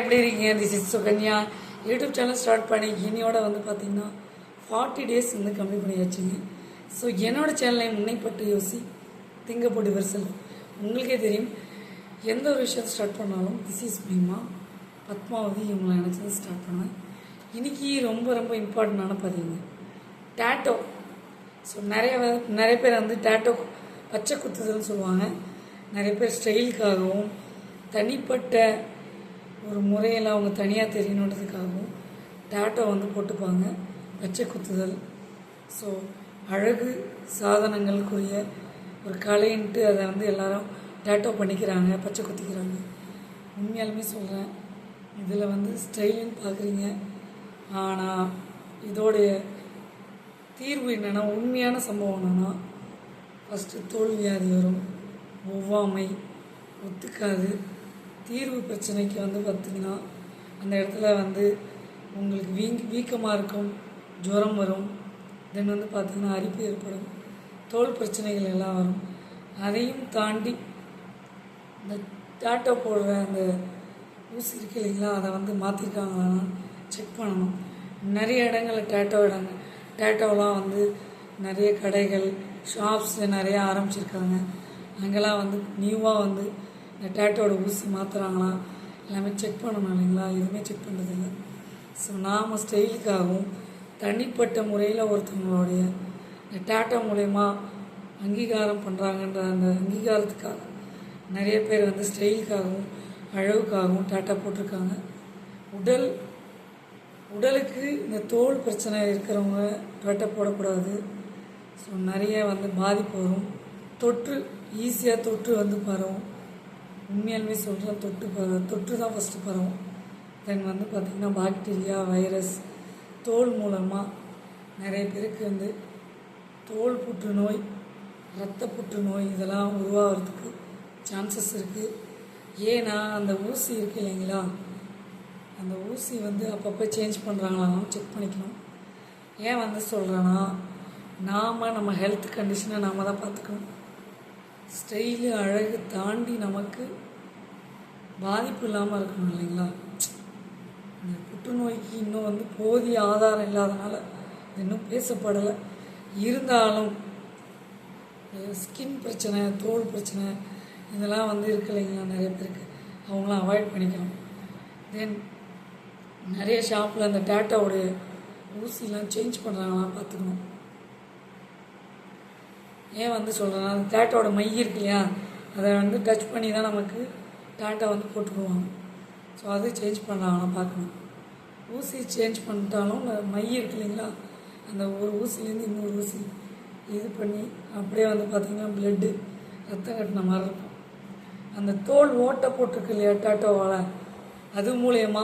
எப்படி இருக்கீங்க? This is Sukanya YouTube channel start பண்ணி இனியோட வந்து பார்த்தீங்கன்னா ஃபார்ட்டி டேஸ் வந்து கம்மி பண்ணியாச்சுங்க ஸோ என்னோட சேனலை முன்னைப்பட்டு யோசி திங்கப்போட்டு விரிசல் உங்களுக்கே தெரியும் எந்த ஒரு விஷயத்தை ஸ்டார்ட் பண்ணாலும் திஸ் இஸ் மீமா பத்மாவதி இவங்களை நினச்சது ஸ்டார்ட் பண்ணுவேன். இன்னைக்கு ரொம்ப ரொம்ப இம்பார்ட்டண்டான பதிவுங்க. டேட்டோ ஸோ நிறைய நிறைய பேர் வந்து டேட்டோ பச்சை குத்துதல்னு சொல்லுவாங்க. நிறைய பேர் ஸ்டைலுக்காகவும் தனிப்பட்ட ஒரு முறையில் அவங்க தனியாக தெரியணுன்றதுக்காகவும் டேட்டோ வந்து போட்டுப்பாங்க பச்சை குத்துதல். ஸோ அழகு சாதனங்களுக்குரிய ஒரு கலைன்ட்டு அதை வந்து எல்லாரும் டேட்டோ பண்ணிக்கிறாங்க பச்சை குத்திக்கிறாங்க. உண்மையாலுமே சொல்கிறேன் இதில் வந்து ஸ்டைலுன்னு பார்க்குறீங்க ஆனால் இதோடைய தீர்வு என்னென்னா உண்மையான சம்பவம் என்னென்னா ஃபஸ்ட்டு தோல்வியாதி வரும். ஒவ்வாமை ஒத்துக்காது. தீர்வு பிரச்சனைக்கு வந்து பார்த்திங்கன்னா அந்த இடத்துல வந்து உங்களுக்கு வீங் வீக்கமாக இருக்கும் ஜுரம் வரும் தென் வந்து பார்த்திங்கன்னா அரிப்பு ஏற்படும் தோல் பிரச்சனைகள் எல்லாம் வரும். அதையும் தாண்டி இந்த டாட்டோ போடுற அந்த ஊசி இருக்கு இல்லைங்களா அதை வந்து மாற்றிருக்காங்களான்னு செக் பண்ணணும். நிறைய இடங்களில் டேட்டோ இடங்கள் டேட்டோலாம் வந்து நிறைய கடைகள் ஷாப்ஸ் நிறையா ஆரம்பிச்சிருக்காங்க. அங்கெல்லாம் வந்து நியூவாக வந்து இந்த டேட்டோட ஊசி மாற்றுறாங்களா எல்லாமே செக் பண்ணணும் இல்லைங்களா? எதுவுமே செக் பண்ணுறதில்ல ஸோ நாம் ஸ்டைலுக்காகவும் தனிப்பட்ட முறையில் ஒருத்தவங்களுடைய இந்த டேட்டோ மூலயமா அங்கீகாரம் பண்ணுறாங்கன்ற அந்த அங்கீகாரத்துக்காக நிறைய பேர் வந்து ஸ்டைலுக்காகவும் அழகுக்காகவும் டாட்டா போட்டிருக்காங்க. உடல் உடலுக்கு இந்த தோல் பிரச்சனை இருக்கிறவங்க டாட்டா போடக்கூடாது. ஸோ நிறைய வந்து பாதிப்பு வரும். தொற்று ஈஸியாக தொற்று வந்து பரவும். உண்மையாலுமே சொல்கிறேன் தொட்டு தொற்று தான் ஃபஸ்ட்டு பரவும். தென் வந்து பார்த்திங்கன்னா பாக்டீரியா வைரஸ் தோல் மூலமாக நிறைய பேருக்கு வந்து தோல் புற்றுநோய் இரத்த புற்றுநோய் இதெல்லாம் உருவாகிறதுக்கு சான்சஸ் இருக்குது ஏன்னா அந்த ஊசி இருக்கு இல்லைங்களா? அந்த ஊசி வந்து அப்பப்போ சேஞ்ச் பண்ணுறாங்களாம் செக் பண்ணிக்கணும். ஏன் வந்து சொல்கிறேன்னா நாம் நம்ம ஹெல்த் கண்டிஷனை நாம் தான் பார்த்துக்கணும். ஸ்டைலு அழகு தாண்டி நமக்கு பாதிப்பு இல்லாமல் இருக்கணும் இல்லைங்களா? இந்த புற்றுநோய்க்கு இன்னும் வந்து போதிய ஆதாரம் இல்லாதனால இது இன்னும் பேசப்படலை. இருந்தாலும் ஸ்கின் பிரச்சனை தோல் பிரச்சனை இதெல்லாம் வந்து இருக்கு இல்லைங்களா நிறைய பேருக்கு. அவங்களாம் அவாய்ட் பண்ணிக்கணும். தென் நிறைய ஷாப்பில் அந்த டேட்டாவுடைய ஊசிலாம் சேஞ்ச் பண்ணுறாங்களா பார்த்துக்கணும். ஏன் வந்து சொல்கிறேன்னா அந்த டேட்டாவோட மை இருக்கு இல்லையா? அதை வந்து டச் பண்ணி தான் நமக்கு டேட்டா வந்து போட்டுக்குவாங்க. ஸோ அது சேஞ்ச் பண்ணலாம் பார்க்கணும். ஊசி சேஞ்ச் பண்ணிட்டாலும் மை இருக்கு இல்லைங்களா? அந்த ஒரு ஊசிலேருந்து இன்னொரு ஊசி இது பண்ணி அப்படியே வந்து பார்த்திங்கன்னா ப்ளட்டு ரத்தம் கட்டின மாதிரி இருக்கும். அந்த தோல் ஓட்டை போட்டிருக்கு இல்லையா டாட்டோவால் அது மூலயமா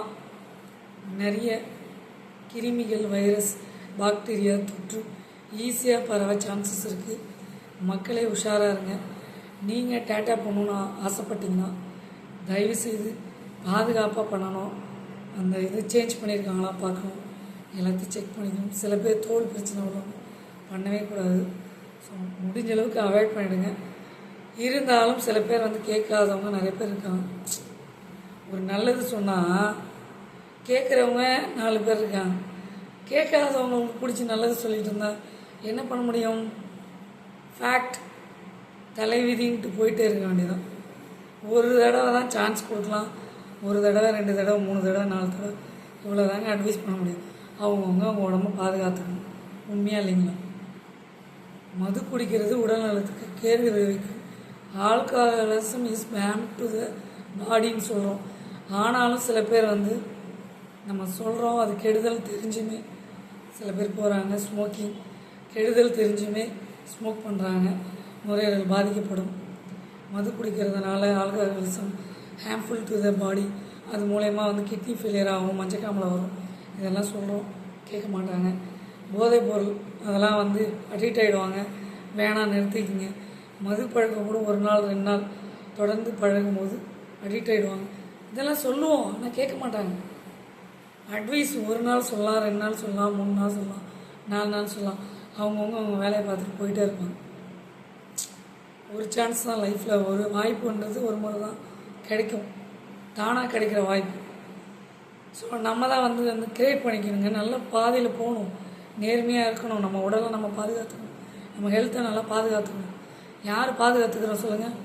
நிறைய கிருமிகள் வைரஸ் பாக்டீரியா தொற்று ஈஸியாக பரவ சான்சஸ் இருக்குது மக்களே உஷாராக இருங்க. நீங்கள் டேட்டா பண்ணணும்னு ஆசைப்பட்டீங்கன்னா தயவுசெய்து பாதுகாப்பாக பண்ணணும். அந்த இது சேஞ்ச் பண்ணியிருக்காங்களா பார்க்கணும். எல்லாத்தையும் செக் பண்ணிக்கணும். சில பேர் தோல் பிரச்சனை வரும். பண்ணவே கூடாது. ஸோ முடிஞ்ச அளவுக்கு அவாய்ட் பண்ணிவிடுங்க இருந்தாலும் சில பேர் வந்து கேட்காதவங்க நிறைய பேர் இருக்காங்க. ஒரு நல்லது சொன்னால் கேட்குறவங்க நாலு பேர் இருக்காங்க. கேட்காதவங்க உங்களுக்கு பிடிச்சி நல்லது சொல்லிட்டு இருந்தால் என்ன பண்ண முடியும்? ஃபேக்ட் தலைவிதின்ட்டு போயிட்டே இருக்க வேண்டியதான் ஒரு தடவை தான் சான்ஸ் கொடுக்கலாம். ஒரு தடவை ரெண்டு தடவை மூணு தடவை நாலு தடவை. இவ்வளோ தாங்க அட்வைஸ் பண்ண முடியும். அவங்கவுங்க அவங்க உடம்ப பாதுகாத்துக்கணும். உண்மையாக இல்லைங்களா? மது குடிக்கிறது உடல் நலத்துக்கு கேடு விளைவிக்கும். Alcoholism is bane to the பாடின்னு சொல்கிறோம் ஆனாலும் சில பேர் வந்து நம்ம சொல்கிறோம் அது கெடுதல் தெரிஞ்சுமே. சில பேர் போகிறாங்க ஸ்மோக்கிங் கெடுதல் தெரிஞ்சுமே. ஸ்மோக் பண்ணுறாங்க நுரையீரல் பாதிக்கப்படும். மது குடிக்கிறதுனால ஆல்கஹாலிசம் ஹேம்ஃபுல் டு த பாடி அது மூலயமா வந்து கிட்னி ஃபெயிலியர் ஆகும் மஞ்சக்காமலை வரும். இதெல்லாம் சொல்கிறோம் கேட்க மாட்டாங்க. போதைப் பொருள் அதெல்லாம் வந்து அடிக்ட் ஆகிடுவாங்க வேணாம் நிறுத்திக்கிங்க. மது பழக்கம் கூட ஒரு நாள் ரெண்டு நாள் தொடர்ந்து பழகும்போது அடிக்ட் ஆகிடுவாங்க இதெல்லாம் சொல்லுவோம் ஆனால் கேட்க மாட்டாங்க. அட்வைஸ் ஒரு நாள் சொல்லலாம் ரெண்டு நாள் சொல்லலாம் மூணு நாள் சொல்லலாம் நாலு நாள் சொல்லலாம். அவங்கவுங்க அவங்க வேலையை பார்த்துட்டு போயிட்டே இருப்பாங்க. ஒரு சான்ஸ் தான் லைஃப்பில் ஒரு வாய்ப்புன்றது ஒரு முறை தான் கிடைக்கும். தானாக கிடைக்கிற வாய்ப்பு. ஸோ நம்ம தான் வந்து வந்து கிரியேட் பண்ணிக்கணுங்க. நல்ல பாதையில் போகணும். நேர்மையாக இருக்கணும். நம்ம உடலை நம்ம பாதுகாத்துக்கணும். நம்ம ஹெல்த்தை நல்லா பாதுகாத்துக்கணும். யார் பாதுகாத்துக்கிறோம் சொல்லுங்கள்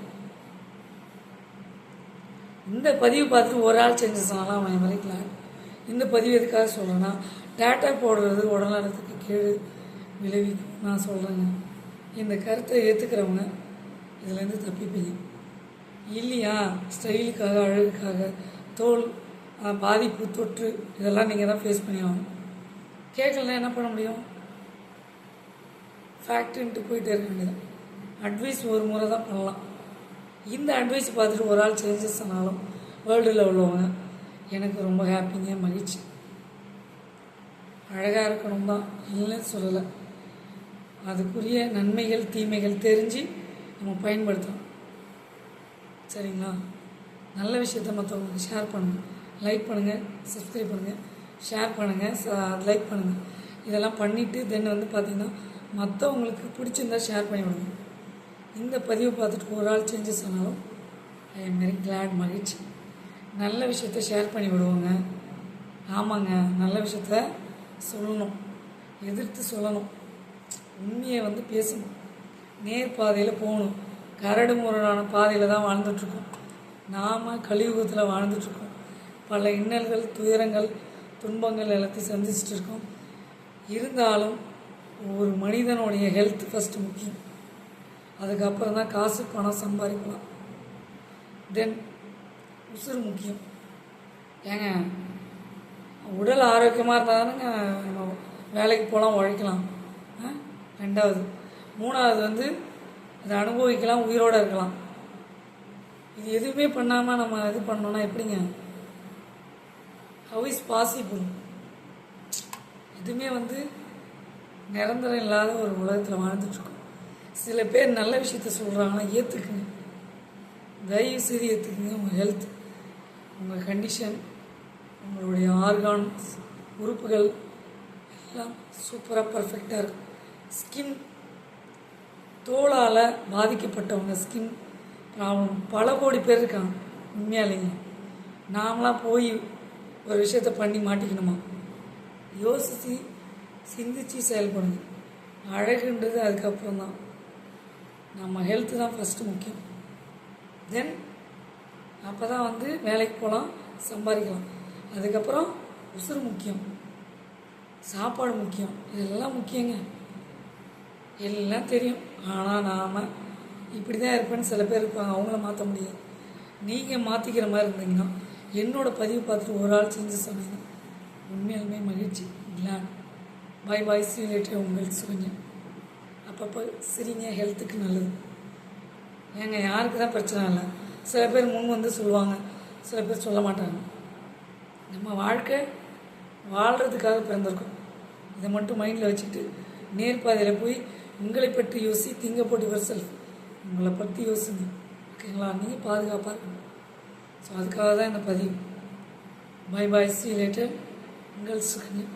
இந்த பதிவு பார்த்துட்டு ஒரு ஆள் செஞ்சு அவன் வரைக்கலாம் இந்த பதிவு எதுக்காக சொல்கிறேன்னா டேட்டா போடுறது உடல்நலத்துக்கு கீழே. விளைவிக்கும் நான் சொல்கிறேங்க இந்த கருத்தை ஏற்றுக்கிறவங்க இதுலேருந்து தப்பிப்பீங்க. இல்லையா? ஸ்டைலுக்காக அழகுக்காக தோல் பாதிப்பு தொற்று இதெல்லாம் நீங்கள் தான் ஃபேஸ் பண்ணி ஆகணும். கேட்கலன்னா என்ன பண்ண முடியும்? ஃபேக்ட்ரின்ட்டு போயிட்டே இருக்க வேண்டியது அட்வைஸ் ஒரு முறை தான் பண்ணலாம். இந்த அட்வைஸ் பார்த்துட்டு ஒரு ஆள் சேஞ்சஸ் ஆனாலும் வேர்ல்டில் உள்ளவங்க எனக்கு ரொம்ப ஹாப்பிங்க மகிழ்ச்சி. அழகாக இருக்கணும் தான் இல்லைன்னு சொல்லலை. அதுக்குரிய நன்மைகள் தீமைகள் தெரிஞ்சு நம்ம பயன்படுத்தணும். சரிங்களா? நல்ல விஷயத்த மற்றவங்களுக்கு ஷேர் பண்ணுங்கள் லைக் பண்ணுங்கள் சப்ஸ்கிரைப் பண்ணுங்கள் ஷேர் பண்ணுங்கள் லைக் பண்ணுங்கள் இதெல்லாம் பண்ணிவிட்டு தென் வந்து பார்த்திங்கன்னா மற்றவங்களுக்கு பிடிச்சிருந்தா ஷேர் பண்ணி விடுங்க. இந்த பதிவை பார்த்துட்டு ஒரு ஆள் சேஞ்சஸ் ஆனாலும் ஐ எம் வெரி கிளாட் மகிழ்ச்சி. நல்ல விஷயத்த ஷேர் பண்ணி விடுவோங்க. ஆமாங்க நல்ல விஷயத்த சொல்லணும். எதிர்த்து சொல்லணும். உண்மையை வந்து பேசணும். நேர் பாதையில் போகணும். கரடு முரடான பாதையில் தான் வாழ்ந்துட்டுருக்கோம். நாம் கலியுகத்தில் வாழ்ந்துட்டுருக்கோம். பல இன்னல்கள் துயரங்கள் துன்பங்கள் எல்லாத்தையும் சந்திச்சுட்டு இருக்கோம் இருந்தாலும் ஒரு மனிதனுடைய ஹெல்த் ஃபஸ்ட்டு முக்கியம். அதுக்கப்புறம் தான் காசு பணம் சம்பாதிக்கலாம். தென் உசுறு முக்கியம். ஏங்க உடல் ஆரோக்கியமாக இருந்தால் தானேங்க நம்ம வேலைக்கு போகலாம் உழைக்கலாம். ரெண்டாவது. மூணாவது வந்து அதை அனுபவிக்கலாம் உயிரோடு இருக்கலாம். இது எதுவுமே பண்ணாமல் நம்ம இது பண்ணோன்னா எப்படிங்க? ஹவ் இஸ் பாசிபிள் எதுவுமே வந்து நிரந்தரம் இல்லாத ஒரு உலகத்தில் வாழ்ந்துட்டுருக்கோம். சில பேர் நல்ல விஷயத்த சொல்கிறாங்கன்னா ஏற்றுக்குங்க தயவு செய்து ஏற்றுக்குங்க உங்கள் ஹெல்த் உங்கள் கண்டிஷன் உங்களுடைய ஆர்கான்ஸ் உறுப்புகள் எல்லாம் சூப்பராக பர்ஃபெக்டாக இருக்கும். ஸ்கின் தோலால் பாதிக்கப்பட்டவங்க ஸ்கின் ப்ராப்ளம் பல கோடி பேர் இருக்காங்க உண்மையாலேங்க. நாமளாம் போய் ஒரு விஷயத்த பண்ணி மாட்டிக்கணுமா? யோசித்து சிந்திச்சு செயல்படுங்க அழகுன்றது அதுக்கப்புறம் தான் நம்ம ஹெல்த்து தான் ஃபஸ்ட்டு முக்கியம். தென் அப்போ தான் வந்து வேலைக்கு போகலாம் சம்பாதிக்கலாம். அதுக்கப்புறம் உசுறு முக்கியம். சாப்பாடு முக்கியம். இதெல்லாம் முக்கியங்க. எல்லாம் தெரியும். ஆனால் நாம் இப்படி தான் இருப்பேன்னு சில பேர் இருப்பாங்க. அவங்கள மாற்ற முடியாது. நீங்கள் மாற்றிக்கிற மாதிரி இருந்தீங்கன்னா என்னோடய பதிவு பார்த்துட்டு ஒரு ஆள் செஞ்சு சொன்னீங்க. உண்மையாலுமே மகிழ்ச்சி. கிளாட் பாய் பாய் சீலேட்டர் உங்களுக்கு சுகன்யா அப்பப்போ சிரிங்க. ஹெல்த்துக்கு நல்லது. ஏங்க யாருக்கு தான் பிரச்சனை இல்லை. சில பேர் முன் வந்து சொல்லுவாங்க. சில பேர் சொல்ல மாட்டாங்க. நம்ம வாழ்க்கை வாழ்கிறதுக்காக பிறந்திருக்கோம். இதை மட்டும் மைண்டில் வச்சுட்டு நேர்பாதையில் போய் உங்களை பற்றி யோசி திங்க போட்டு செல்ஃப் உங்களை பற்றி யோசிங்க. ஓகேங்களா? நீங்கள் பாதுகாப்பாக இருக்கணும். ஸோ அதுக்காக தான் இந்த பதிவு. பை பாய் சி லேட்டர் உங்கள் சுகன்யா.